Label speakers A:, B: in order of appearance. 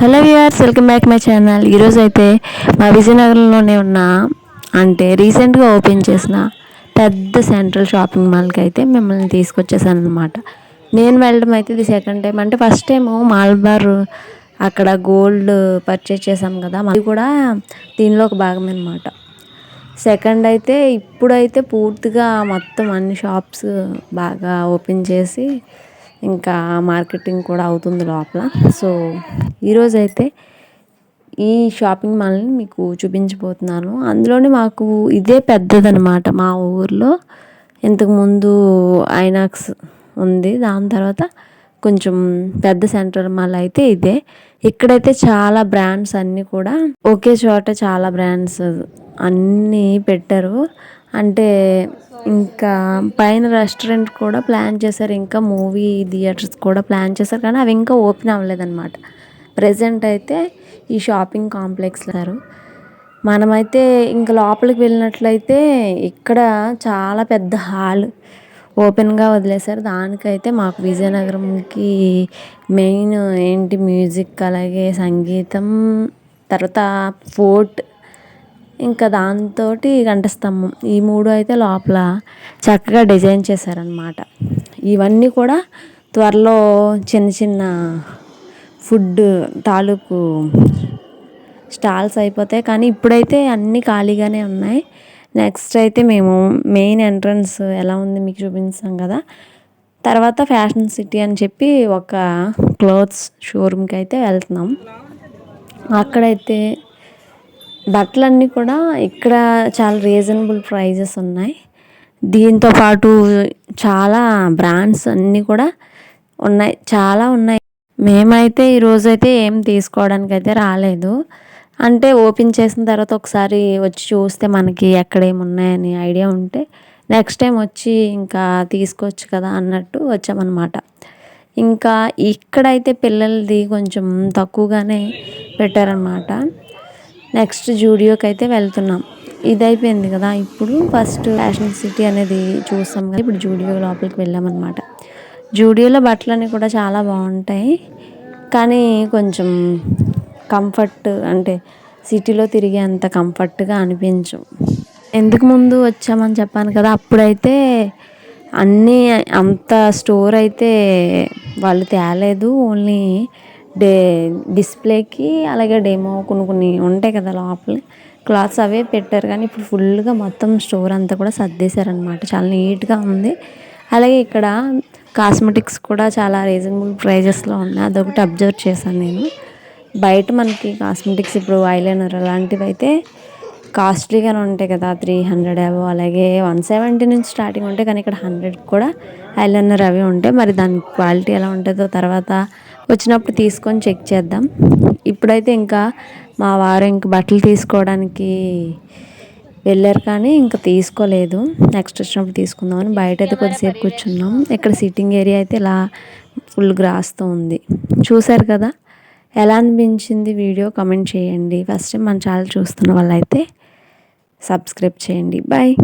A: Hello viewers welcome back my channel. ఈరోజు అయితే మా విజయనగరంలోనే ఉన్న అంటే రీసెంట్గా ఓపెన్ చేసిన పెద్ద సెంట్రల్ షాపింగ్ మాల్కి అయితే మిమ్మల్ని తీసుకొచ్చేసాను అనమాట నేను వెళ్ళడం అయితే ఇది సెకండ్ టైం. అంటే ఫస్ట్ టైము మాల్బార్ అక్కడ గోల్డ్ పర్చేస్ చేసాం కదా మళ్ళీ కూడా దీనిలో ఒక భాగం అనమాట సెకండ్ అయితే ఇప్పుడైతే పూర్తిగా మొత్తం అన్ని షాప్స్ బాగా ఓపెన్ చేసి ఇంకా మార్కెటింగ్ కూడా అవుతుంది లోపల. సో ఈరోజు అయితే ఈ షాపింగ్ మాల్ని మీకు చూపించబోతున్నాను. అందులోనే మాకు ఇదే పెద్దదనమాట మా ఊర్లో. ఇంతకుముందు ఐనాక్స్ ఉంది. దాని తర్వాత కొంచెం పెద్ద సెంటర్ మాల్ అయితే ఇదే. ఇక్కడైతే చాలా బ్రాండ్స్ అన్నీ కూడా ఒకే చోట చాలా బ్రాండ్స్ అన్నీ పెట్టారు. అంటే ఇంకా పైన రెస్టారెంట్ కూడా ప్లాన్ చేశారు ఇంకా మూవీ థియేటర్స్ కూడా ప్లాన్ చేశారు కానీ అవి ఇంకా ఓపెన్ అవ్వలేదన్నమాట. ప్రజెంట్ అయితే ఈ షాపింగ్ కాంప్లెక్స్ గారు మనమైతే ఇంకా లోపలికి వెళ్ళినట్లయితే ఇక్కడ చాలా పెద్ద హాల్ ఓపెన్గా వదిలేశారు. దానికైతే మాకు విజయనగరంకి మెయిన్ ఏంటి మ్యూజిక్ అలాగే సంగీతం తర్వాత ఫోర్ట్ ఇంకా దాంతో గంట స్తంభం ఈ మూడు అయితే లోపల చక్కగా డిజైన్ చేశారనమాట ఇవన్నీ కూడా త్వరలో చిన్న చిన్న ఫుడ్ తాలూకు స్టాల్స్ అయిపోతాయి. కానీ ఇప్పుడైతే అన్నీ ఖాళీగానే ఉన్నాయి. నెక్స్ట్ అయితే మేము మెయిన్ ఎంట్రన్స్ ఎలా ఉంది మీకు చూపించాం కదా. తర్వాత ఫ్యాషన్ సిటీ అని చెప్పి ఒక క్లోత్స్ షోరూమ్కి అయితే వెళ్తున్నాం. అక్కడైతే బట్టలన్నీ కూడా ఇక్కడ చాలా రీజనబుల్ ప్రైజెస్ ఉన్నాయి. దీంతో పాటు చాలా బ్రాండ్స్ అన్నీ కూడా ఉన్నాయి. చాలా ఉన్నాయి. మేమైతే ఈరోజైతే ఏం తీసుకోవడానికి అయితే రాలేదు. అంటే ఓపెన్ చేసిన తర్వాత ఒకసారి వచ్చి చూస్తే మనకి ఎక్కడ ఏమున్నాయని ఐడియా ఉంటే నెక్స్ట్ టైం వచ్చి ఇంకా తీసుకోవచ్చు కదా అన్నట్టు వచ్చామన్నమాట. ఇంకా ఇక్కడైతే పిల్లలది కొంచెం తక్కువగానే పెట్టారనమాట నెక్స్ట్ జూడియోకి అయితే వెళ్తున్నాం. ఇది అయిపోయింది కదా ఇప్పుడు ఫస్ట్ ఫ్యాషన్ సిటీ అనేది చూస్తాం కదా ఇప్పుడు జూడియో లోపలికి వెళ్ళామన్నమాట. జూడియోలో బట్టలన్నీ కూడా చాలా బాగుంటాయి కానీ కొంచెం కంఫర్ట్ అంటే సిటీలో తిరిగే అంత కంఫర్ట్గా అనిపించు ఎందుకు ముందు వచ్చామని చెప్పాను కదా అప్పుడైతే అన్నీ అంత స్టోర్ అయితే వాళ్ళు తేలేదు ఓన్లీ డే డిస్ప్లేకి అలాగే డెమో కొన్ని కొన్ని ఉంటాయి కదా లోపల. క్లాత్స్ అవే పెట్టారు కానీ ఇప్పుడు ఫుల్గా మొత్తం స్టోర్ అంతా కూడా సర్దేశారనమాట చాలా నీట్గా ఉంది. అలాగే ఇక్కడ కాస్మెటిక్స్ కూడా చాలా రీజనబుల్ ప్రైజెస్లో ఉన్నాయి. అదొకటి అబ్జర్వ్ చేశాను నేను. బయట మనకి కాస్మెటిక్స్ ఇప్పుడు ఐలైనర్ అలాంటివి అయితే కాస్ట్లీగానే ఉంటాయి కదా. త్రీ హండ్రెడ్ అవి అలాగే వన్ సెవెంటీ నుంచి స్టార్టింగ్ ఉంటాయి. కానీ ఇక్కడ హండ్రెడ్ కూడా ఐలైనర్ అవి ఉంటాయి. మరి దాని క్వాలిటీ ఎలా ఉంటుందో తర్వాత వచ్చినప్పుడు తీసుకొని చెక్ చేద్దాం. ఇప్పుడైతే ఇంకా మా వారు ఇంక బట్టలు తీసుకోవడానికి వెళ్ళారు కానీ ఇంకా తీసుకోలేదు. నెక్స్ట్ వచ్చినప్పుడు తీసుకుందామని బయట అయితే కొద్దిసేపు కూర్చున్నాం. ఇక్కడ సిట్టింగ్ ఏరియా అయితే ఇలా ఫుల్ గ్రాస్తో ఉంది. చూశారు కదా? ఎలా అనిపించింది వీడియో కమెంట్ చేయండి. ఫస్ట్ టైం మన ఛానల్ చూస్తున్న వాళ్ళైతే సబ్స్క్రైబ్ చేయండి. బాయ్.